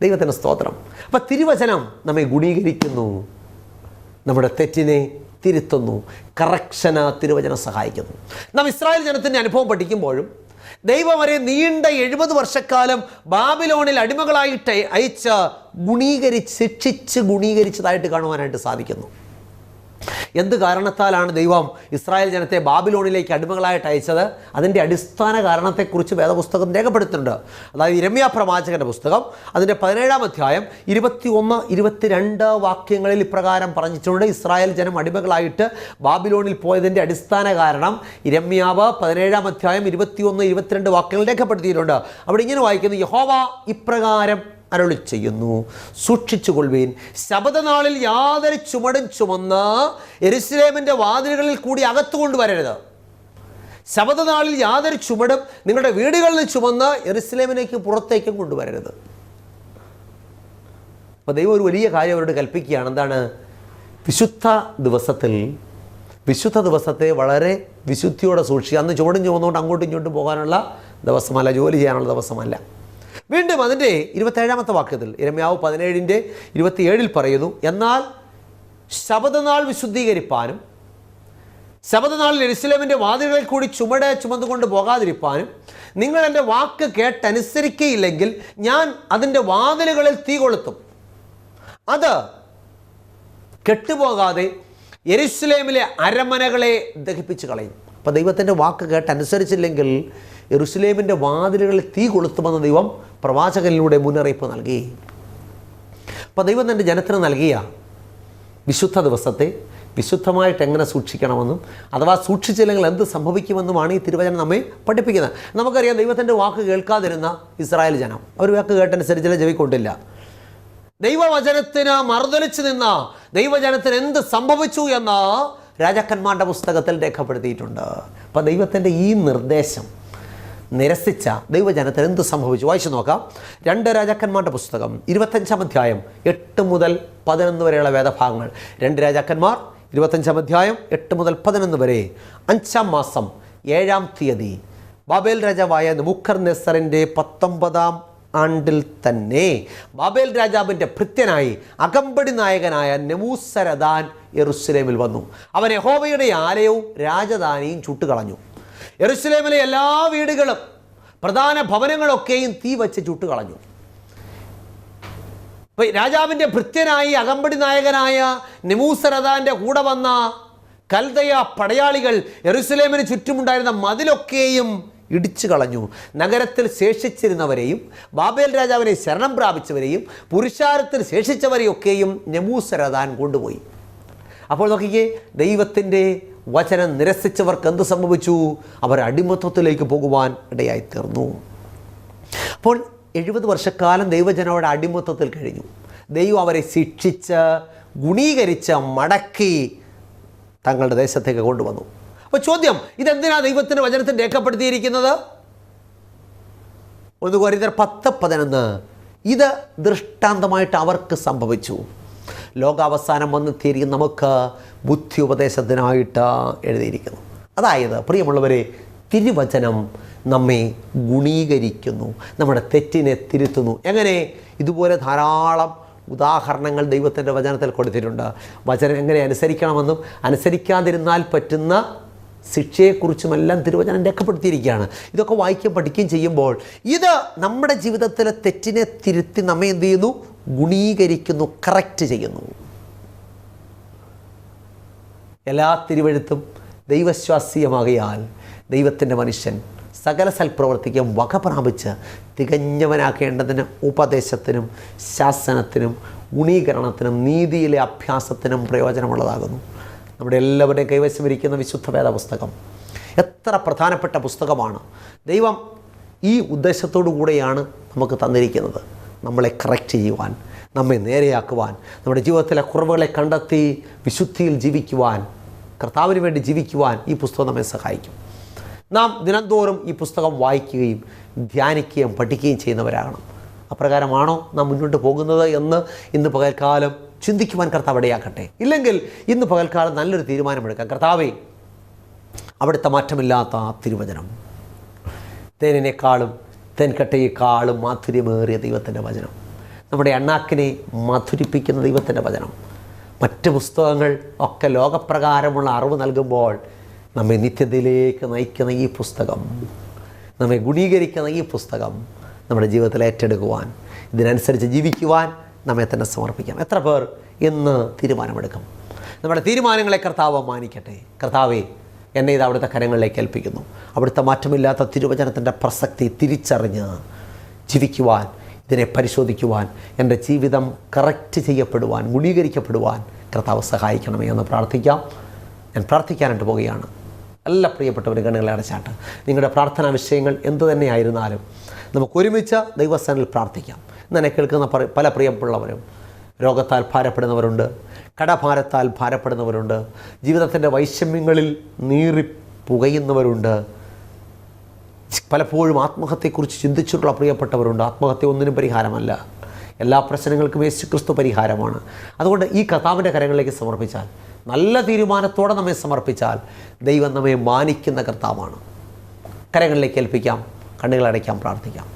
ദൈവത്തിന്റെ സ്തോത്രം. അപ്പം തിരുവചനം നമ്മെ ഗുണീകരിക്കുന്നു. നമ്മുടെ തെറ്റിനെ തിരുത്തുന്നു കറക്ഷന തിരുവചനം സഹായിക്കുന്നു. നാം ഇസ്രായേൽ ജനത്തിന്റെ അനുഭവം പഠിക്കുമ്പോഴും ദൈവം അവരെ നീണ്ട എഴുപത് വർഷക്കാലം ബാബിലോണിൽ അടിമകളായിട്ട് അയച്ച് ഗുണീകരിച്ച് ശിക്ഷിച്ച് ഗുണീകരിച്ചതായിട്ട് കാണുവാനായിട്ട് സാധിക്കുന്നു. എന്ത് കാരണത്താലാണ് ദൈവം ഇസ്രായേൽ ജനത്തെ ബാബിലോണിലേക്ക് അടിമകളായിട്ട് അയച്ചത്? അതിന്റെ അടിസ്ഥാന കാരണത്തെക്കുറിച്ച് വേദപുസ്തകം രേഖപ്പെടുത്തുന്നുണ്ട്. അതായത് ഇരമ്യ പ്രവാചകന്റെ പുസ്തകം അതിന്റെ പതിനേഴാം അധ്യായം ഇരുപത്തി ഒന്ന് ഇരുപത്തിരണ്ട് വാക്യങ്ങളിൽ ഇപ്രകാരം പറഞ്ഞിട്ടുണ്ട്. ഇസ്രായേൽ ജനം അടിമകളായിട്ട് ബാബിലോണിൽ പോയതിന്റെ അടിസ്ഥാന കാരണം ഇരമ്യാവ് പതിനേഴാം അധ്യായം ഇരുപത്തിയൊന്ന് ഇരുപത്തിരണ്ട് വാക്യങ്ങൾ രേഖപ്പെടുത്തിയിട്ടുണ്ട്. അവിടെ ഇങ്ങനെ വായിക്കുന്നു യഹോവ ഇപ്രകാരം അരുളി ചെയ്യുന്നു. സൂക്ഷിച്ചുകൊള്ളുവീൻ. ശബദനാളിൽ യാതൊരു ചുമടും ചുമന്ന് എരുസലേമിന്റെ വാതിലുകളിൽ കൂടി അകത്തു കൊണ്ടുവരരുത് ശബദനാളിൽ യാതൊരു ചുമടും നിങ്ങളുടെ വീടുകളിൽ ചുമന്ന് എരുസലേമിലേക്ക് പുറത്തേക്കും കൊണ്ടുവരരുത്. അപ്പോൾ ദൈവം ഒരു വലിയ കാര്യം അവരോട് കൽപ്പിക്കുകയാണ്. എന്താണ്? വിശുദ്ധ ദിവസത്തിൽ വിശുദ്ധ ദിവസത്തെ വളരെ വിശുദ്ധിയോടെ സൂക്ഷിക്കുക. അന്ന് ചുവടും ചുമന്നുകൊണ്ട് അങ്ങോട്ടും ഇങ്ങോട്ടും പോകാനുള്ള ദിവസമല്ല ജോലി ചെയ്യാനുള്ള ദിവസമല്ല. വീണ്ടും അതിന്റെ ഇരുപത്തേഴാമത്തെ വാക്യത്തിൽ ഇരമ്യാവ് പതിനേഴിന്റെ ഇരുപത്തിയേഴിൽ പറയുന്നു എന്നാൽ ശബദനാൾ വിശുദ്ധീകരിപ്പാനും ശബദനാളിൽ എരുസലേമിന്റെ വാതിലുകളിൽ കൂടി ചുമട് ചുമന്നുകൊണ്ട് പോകാതിരിപ്പാനും നിങ്ങൾ എന്റെ വാക്ക് കേട്ടനുസരിക്കയില്ലെങ്കിൽ ഞാൻ അതിന്റെ വാതിലുകളിൽ തീ കൊളുത്തും. അത് കെട്ടുപോകാതെ എരുസലേമിലെ അരമനകളെ ദഹിപ്പിച്ച് കളയും അപ്പോൾ ദൈവത്തിന്റെ വാക്ക് കേട്ടനുസരിച്ചില്ലെങ്കിൽ യെരുസലേമിന്റെ വാതിലുകളിൽ തീ കൊളുത്തുമെന്ന് ദൈവം പ്രവാചകനിലൂടെ മുന്നറിയിപ്പ് നൽകി. അപ്പോൾ ദൈവം തന്റെ ജനത്തിന് നൽകിയ വിശുദ്ധ ദിവസത്തെ വിശുദ്ധമായിട്ട് എങ്ങനെ സൂക്ഷിക്കണമെന്നും അഥവാ സൂക്ഷിച്ചില്ലെങ്കിൽ എന്ത് സംഭവിക്കുമെന്നുമാണ് ഈ തിരുവചനം നമ്മെ പഠിപ്പിക്കുന്നത്. നമുക്കറിയാം ദൈവത്തിന്റെ വാക്ക് കേൾക്കാതിരുന്ന ഇസ്രായേൽ ജനം. അവർ വാക്ക് കേട്ടനുസരിച്ച് ജവിക്കൊണ്ടില്ല. ദൈവവചനത്തിന് മറുതലിച്ചു നിന്ന ദൈവജനത്തിന് എന്ത് സംഭവിച്ചു എന്ന് രാജാക്കന്മാരുടെ പുസ്തകത്തിൽ രേഖപ്പെടുത്തിയിട്ടുണ്ട്. അപ്പം ദൈവത്തിന്റെ ഈ നിർദ്ദേശം നിരസിച്ച ദൈവജനത്തിന് എന്ത് സംഭവിച്ചു? വായിച്ചു നോക്കാം. രണ്ട് രാജാക്കന്മാരുടെ പുസ്തകം ഇരുപത്തഞ്ചാം അധ്യായം എട്ട് മുതൽ പതിനൊന്ന് വരെയുള്ള വേദഭാഗങ്ങൾ. രണ്ട് രാജാക്കന്മാർ ഇരുപത്തഞ്ചാം അധ്യായം എട്ട് മുതൽ പതിനൊന്ന് വരെ. അഞ്ചാം മാസം ഏഴാം തീയതി. ബാബേൽ രാജാവായ മുഖർ നെസറിന്റെ പത്തൊമ്പതാം ആണ്ടിൽ തന്നെ ബാബേൽ രാജാവിന്റെ ഭൃത്യനായി അകമ്പടി നായകനായ നെമൂസരദാൻ യെറുസലേമിൽ വന്നു. അവൻ യഹോവയുടെ ആലയവും രാജധാനിയും ചുട്ടുകളഞ്ഞു. യെറുസലേമിലെ എല്ലാ വീടുകളും പ്രധാന ഭവനങ്ങളൊക്കെയും തീ വച്ച് ചുട്ടുകളഞ്ഞു. കളഞ്ഞു ഇപ്പം രാജാവിന്റെ ഭൃത്യനായി അകമ്പടി നായകനായ നിമൂസരഥാന്റെ കൂടെ വന്ന കൽതയ പടയാളികൾ എറുസലേമിന് ചുറ്റുമുണ്ടായിരുന്ന മതിലൊക്കെയും ഇടിച്ചു കളഞ്ഞു. നഗരത്തിൽ ശേഷിച്ചിരുന്നവരെയും ബാബേൽ രാജാവിനെ ശരണം പ്രാപിച്ചവരെയും പുരുഷാരത്തിൽ ശേഷിച്ചവരെയൊക്കെയും നെമൂസരദാൻ കൊണ്ടുപോയി. അപ്പോൾ നോക്കിക്കേ ദൈവത്തിന്റെ വചനം നിരസിച്ചവർക്ക് എന്ത് സംഭവിച്ചു? അവർ അടിമത്വത്തിലേക്ക് പോകുവാൻ ഇടയായി തീർന്നു അപ്പോൾ എഴുപത് വർഷക്കാലം ദൈവജനോട് അടിമത്വത്തിൽ കഴിഞ്ഞു. ദൈവം അവരെ ശിക്ഷിച്ച് ഗുണീകരിച്ച് മടക്കി തങ്ങളുടെ ദേശത്തേക്ക് കൊണ്ടുവന്നു. അപ്പോൾ ചോദ്യം ഇതെന്തിനാണ് ദൈവത്തിന്റെ വചനത്തിൽ രേഖപ്പെടുത്തിയിരിക്കുന്നത്? ഒന്ന് കോരിതർ പത്ത് പതിനൊന്ന്. ഇത് ദൃഷ്ടാന്തമായിട്ട് അവർക്ക് സംഭവിച്ചു. ലോകാവസാനം വന്ന് തീരും നമുക്ക് ബുദ്ധി ഉപദേശത്തിനായിട്ട് എഴുതിയിരിക്കുന്നു. അതായത് പ്രിയമുള്ളവരെ തിരുവചനം നമ്മെ ഗുണീകരിക്കുന്നു നമ്മുടെ തെറ്റിനെ തിരുത്തുന്നു. എങ്ങനെ? ഇതുപോലെ ധാരാളം ഉദാഹരണങ്ങൾ ദൈവത്തിന്റെ വചനത്തിൽ കൊടുത്തിട്ടുണ്ട്. വചനം എങ്ങനെ അനുസരിക്കണമെന്നും അനുസരിക്കാതിരുന്നാൽ പറ്റുന്ന ശിക്ഷയെക്കുറിച്ചുമെല്ലാം തിരുവചനം രേഖപ്പെടുത്തിയിരിക്കുകയാണ്. ഇതൊക്കെ വായിക്കുകയും പഠിക്കുകയും ചെയ്യുമ്പോൾ ഇത് നമ്മുടെ ജീവിതത്തിലെ തെറ്റിനെ തിരുത്തി നമ്മെ എന്ത് ചെയ്യുന്നു? ഗുണീകരിക്കുന്നു കറക്റ്റ് ചെയ്യുന്നു. എല്ലാ തിരുവഴുത്തും ദൈവശ്വാസീയമാകയാൽ ദൈവത്തിന്റെ മനുഷ്യൻ സകല സൽപ്രവർത്തിക്കും വക പ്രാപിച്ച് തികഞ്ഞവനാക്കേണ്ടതിന് ഉപദേശത്തിനും ശാസനത്തിനും ഗുണീകരണത്തിനും നീതിയിലെ അഭ്യാസത്തിനും പ്രയോജനമുള്ളതാകുന്നു. നമ്മുടെ എല്ലാവരുടെയും കൈവശം ഇരിക്കുന്ന വിശുദ്ധ വേദ പുസ്തകം എത്ര പ്രധാനപ്പെട്ട പുസ്തകമാണ്. ദൈവം ഈ ഉദ്ദേശത്തോടു കൂടെയാണ് നമുക്ക് തന്നിരിക്കുന്നത്. നമ്മളെ കറക്റ്റ് ചെയ്യുവാൻ നമ്മെ നേരെയാക്കുവാൻ നമ്മുടെ ജീവിതത്തിലെ കുറവുകളെ കണ്ടെത്തി വിശുദ്ധിയിൽ ജീവിക്കുവാൻ കർത്താവിന് വേണ്ടി ജീവിക്കുവാൻ ഈ പുസ്തകം നമ്മെ സഹായിക്കും. നാം ദിനംതോറും ഈ പുസ്തകം വായിക്കുകയും ധ്യാനിക്കുകയും പഠിക്കുകയും ചെയ്യുന്നവരാകണം. അപ്രകാരമാണോ നാം മുന്നോട്ട് പോകുന്നത് എന്ന് ഇന്ന് പകൽക്കാലം ചിന്തിക്കുവാൻ കർത്താവ് ഇടയാക്കട്ടെ. ഇല്ലെങ്കിൽ ഇന്ന് പകൽക്കാലം നല്ലൊരു തീരുമാനമെടുക്കാം. കർത്താവേ അവിടുത്തെ മാറ്റമില്ലാത്ത തിരുവചനം. തേനിനേക്കാളും തേൻകട്ടയേക്കാളും മാധുര്യമേറിയ ദൈവത്തിന്റെ വചനം. നമ്മുടെ അണ്ണാക്കിനെ മധുരിപ്പിക്കുന്ന ദൈവത്തിന്റെ വചനം. മറ്റ് പുസ്തകങ്ങൾ ഒക്കെ ലോകപ്രകാരമുള്ള അറിവ് നൽകുമ്പോൾ നമ്മെ നിത്യതയിലേക്ക് നയിക്കുന്ന ഈ പുസ്തകം നമ്മെ ഗുണീകരിക്കുന്ന ഈ പുസ്തകം നമ്മുടെ ജീവിതത്തിൽ ഏറ്റെടുക്കുവാൻ ഇതിനനുസരിച്ച് ജീവിക്കുവാൻ നമ്മെ തന്നെ സമർപ്പിക്കാം. എത്ര പേർ ഇന്ന് തീരുമാനമെടുക്കും? നമ്മുടെ തീരുമാനങ്ങളെ കർത്താവ് മാനിക്കട്ടെ കർത്താവേ എന്നെ ഇത് അവിടുത്തെ കരങ്ങളിലേക്ക് ഏൽപ്പിക്കുന്നു. അവിടുത്തെ മാറ്റമില്ലാത്ത തിരുവചനത്തിന്റെ പ്രസക്തി തിരിച്ചറിഞ്ഞ് ജീവിക്കുവാൻ ഇതിനെ പരിശോധിക്കുവാൻ എന്റെ ജീവിതം കറക്റ്റ് ചെയ്യപ്പെടുവാൻ ഗുണീകരിക്കപ്പെടുവാൻ കർത്താവ് സഹായിക്കണമേ എന്ന് പ്രാർത്ഥിക്കാം. ഞാൻ പ്രാർത്ഥിക്കാനായിട്ട് പോവുകയാണ്. എല്ലാ പ്രിയപ്പെട്ടവരും കണ്ണുകളെ അടച്ചാട്ട്. നിങ്ങളുടെ പ്രാർത്ഥനാ വിഷയങ്ങൾ എന്തു തന്നെയായിരുന്നാലും നമുക്ക് ഒരുമിച്ച് ദൈവസ്ഥാനിൽ പ്രാർത്ഥിക്കാം. എന്നെ കേൾക്കുന്ന പല- പ്രിയപ്പെട്ടുള്ളവരും രോഗത്താൽ ഭാരപ്പെടുന്നവരുണ്ട്. കടഭാരത്താൽ ഭാരപ്പെടുന്നവരുണ്ട്. ജീവിതത്തിന്റെ വൈഷമ്യങ്ങളിൽ നീറി പുകയുന്നവരുണ്ട്. പലപ്പോഴും ആത്മഹത്യയെക്കുറിച്ച് ചിന്തിച്ചിട്ടുള്ള പ്രിയപ്പെട്ടവരുണ്ട്. ആത്മഹത്യ ഒന്നിനും പരിഹാരമല്ല. എല്ലാ പ്രശ്നങ്ങൾക്കും യേശു ക്രിസ്തു പരിഹാരമാണ്. അതുകൊണ്ട് ഈ കർത്താവിന്റെ കരങ്ങളിലേക്ക് സമർപ്പിച്ചാൽ നല്ല തീരുമാനത്തോടെ നമ്മെ സമർപ്പിച്ചാൽ ദൈവം നമ്മെ മാനിക്കുന്ന കർത്താവാണ്. കരങ്ങളിലേക്ക് ഏൽപ്പിക്കാം കണ്ണുകളടയ്ക്കാം പ്രാർത്ഥിക്കാം.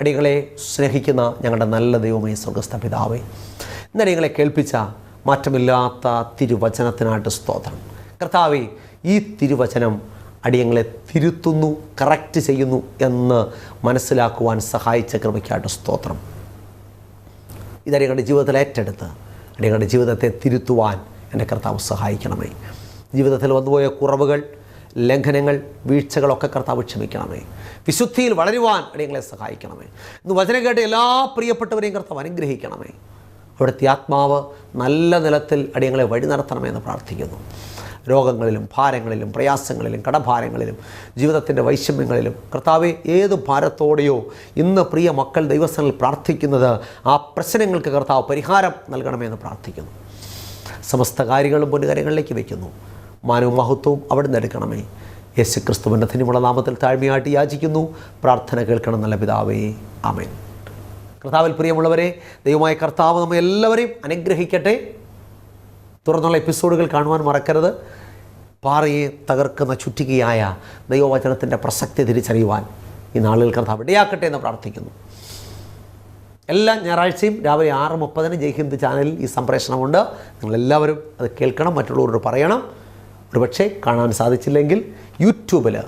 അടികളെ സ്നേഹിക്കുന്ന ഞങ്ങളുടെ നല്ല ദൈവമേ സ്വർഗസ്ഥ പിതാവേ ഇന്നടികളെ കേൾപ്പിച്ച മാറ്റമില്ലാത്ത തിരുവചനത്തിനായിട്ട് സ്തോത്രം. കർത്താവേ ഈ തിരുവചനം അടിയങ്ങളെ തിരുത്തുന്നു കറക്റ്റ് ചെയ്യുന്നു എന്ന് മനസ്സിലാക്കുവാൻ സഹായിച്ച കൃപയ്ക്കായിട്ട് സ്തോത്രം. ഇതടിയങ്ങളുടെ ജീവിതത്തിൽ ഏറ്റെടുത്ത് അടിയങ്ങളുടെ ജീവിതത്തെ തിരുത്തുവാൻ എന്റെ കർത്താവ് സഹായിക്കണമേ. ജീവിതത്തിൽ വന്നുപോയ കുറവുകൾ ലംഘനങ്ങൾ വീഴ്ചകളൊക്കെ കർത്താവ് ക്ഷമിക്കണമേ. വിശുദ്ധിയിൽ വളരുവാൻ അടിയങ്ങളെ സഹായിക്കണമേ. ഇന്ന് വചനം കേട്ട് എല്ലാ പ്രിയപ്പെട്ടവരെയും കർത്താവ് അനുഗ്രഹിക്കണമേ. അവിടുത്തെ ആത്മാവ് നല്ല നിലത്തിൽ അടിയങ്ങളെ വഴി നടത്തണമെന്ന് പ്രാർത്ഥിക്കുന്നു. രോഗങ്ങളിലും ഭാരങ്ങളിലും പ്രയാസങ്ങളിലും കടഭാരങ്ങളിലും ജീവിതത്തിന്റെ വൈഷമ്യങ്ങളിലും കർത്താവ് ഏത് ഭാരത്തോടെയോ ഇന്ന് പ്രിയ മക്കൾ ദൈവസ്ഥാനിൽ പ്രാർത്ഥിക്കുന്നത് ആ പ്രശ്നങ്ങൾക്ക് കർത്താവ് പരിഹാരം നൽകണമെന്ന് പ്രാർത്ഥിക്കുന്നു. സമസ്ത കാര്യങ്ങളും പൊന്നുകാര്യങ്ങളിലേക്ക് വയ്ക്കുന്നു. മാനവും മഹത്വവും അവിടുന്ന് എടുക്കണമേ. യേശു ക്രിസ്തുവിന്റെ നാമത്തിൽ താഴ്മയായിട്ട് യാചിക്കുന്നു. പ്രാർത്ഥന കേൾക്കണം നല്ല പിതാവേ. ആമേൻ. കർത്താവിൽ പ്രിയമുള്ളവരെ ദൈവമായ കർത്താവ് നമ്മെ എല്ലാവരെയും അനുഗ്രഹിക്കട്ടെ. തുറന്നുള്ള എപ്പിസോഡുകൾ കാണുവാൻ മറക്കരുത്. പാറയെ തകർക്കുന്ന ചുറ്റികയായ ദൈവവചനത്തിന്റെ പ്രസക്തി തിരിച്ചറിയുവാൻ ഈ നാളുകൾ കർത്താവ് ഇടയാക്കട്ടെ എന്ന് പ്രാർത്ഥിക്കുന്നു. എല്ലാ ഞായറാഴ്ചയും രാവിലെ ആറ് മുപ്പതിന് ജയ് ഹിന്ദ് ചാനലിൽ ഈ സംപ്രേഷണമുണ്ട്. നിങ്ങളെല്ലാവരും അത് കേൾക്കണം മറ്റുള്ളവരോട് പറയണം. ഒരുപക്ഷെ കാണാൻ സാധിച്ചില്ലെങ്കിൽ യൂട്യൂബിൽ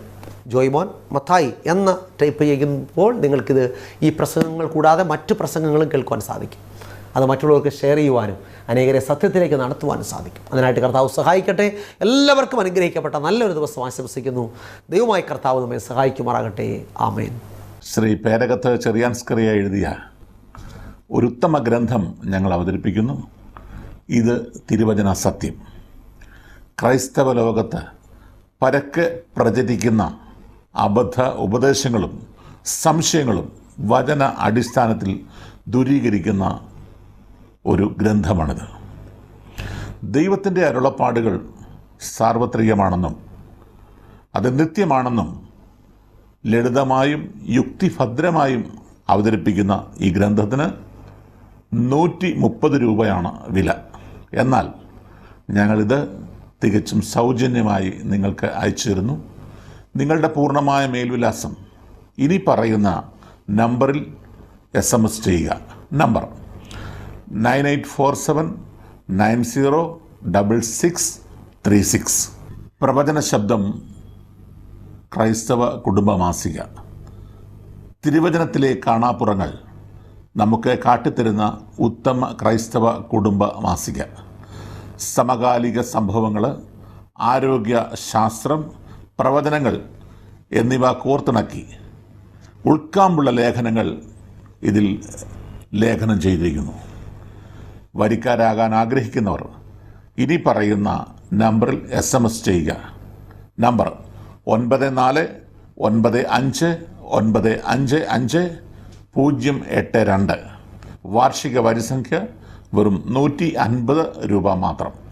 ജോയ്മോൻ മത്തായി എന്ന് ടൈപ്പ് ചെയ്യുമ്പോൾ നിങ്ങൾക്കിത് ഈ പ്രസംഗങ്ങൾ കൂടാതെ മറ്റ് പ്രസംഗങ്ങളും കേൾക്കുവാൻ സാധിക്കും. അത് മറ്റുള്ളവർക്ക് ഷെയർ ചെയ്യുവാനും അനേകരെ സത്യത്തിലേക്ക് നടത്തുവാനും സാധിക്കും. അതിനായിട്ട് കർത്താവ് സഹായിക്കട്ടെ. എല്ലാവർക്കും അനുഗ്രഹിക്കപ്പെട്ട നല്ലൊരു ദിവസം ആശംസിക്കുന്നു. ദൈവമായി കർത്താവ് നമ്മെ സഹായിക്കുമാറാകട്ടെ. ആമേൻ. ശ്രീ പേരകത്ത് ചെറിയാൻസ്കറിയ എഴുതിയ ഒരു ഉത്തമ ഗ്രന്ഥം ഞങ്ങൾ അവതരിപ്പിക്കുന്നു. ഇത് തിരുവചന സത്യം. ക്രൈസ്തവ ലോകത്ത് പരക്കെ പ്രചരിക്കുന്ന അബദ്ധ ഉപദേശങ്ങളും സംശയങ്ങളും വചന അടിസ്ഥാനത്തിൽ ദൂരീകരിക്കുന്ന ഒരു ഗ്രന്ഥമാണിത്. ദൈവത്തിന്റെ അരുളപ്പാടുകൾ സാർവത്രികമാണെന്നും അത് നിത്യമാണെന്നും ലളിതമായും യുക്തിഭദ്രമായും അവതരിപ്പിക്കുന്ന ഈ ഗ്രന്ഥത്തിന് നൂറ്റി മുപ്പത് രൂപയാണ് വില. എന്നാൽ ഞങ്ങളിത് തികച്ചും സൗജന്യമായി നിങ്ങൾക്ക് അയച്ചു തരുന്നു നിങ്ങളുടെ പൂർണമായ മേൽവിലാസം. ഇനി പറയുന്ന നമ്പറിൽ എസ് എം എസ് ചെയ്യുക. Number nine eight four seven nine zero double six three six. പ്രവചന ശബ്ദം ക്രൈസ്തവ കുടുംബ മാസിക തിരുവചനത്തിലെ കാണാപ്പുറങ്ങൾ നമുക്ക് കാട്ടിത്തരുന്ന ഉത്തമ ക്രൈസ്തവ കുടുംബ മാസിക സമകാലിക സംഭവങ്ങൾ ആരോഗ്യ ശാസ്ത്രം പ്രവചനങ്ങൾ എന്നിവ കോർത്തിണക്കി ഉൾക്കാമ്പുള്ള ലേഖനങ്ങൾ ഇതിൽ ലേഖനം ചെയ്തിരിക്കുന്നു. വരിക്കാരാകാൻ ആഗ്രഹിക്കുന്നവർ ഇനി പറയുന്ന നമ്പറിൽ എസ് എം എസ് ചെയ്യുക. നമ്പർ ഒൻപത് നാല് ഒൻപത് അഞ്ച് ഒൻപത് അഞ്ച് അഞ്ച് പൂജ്യം എട്ട് രണ്ട്. വാർഷിക വരിസംഖ്യ വെറും നൂറ്റി അൻപത് രൂപ മാത്രം.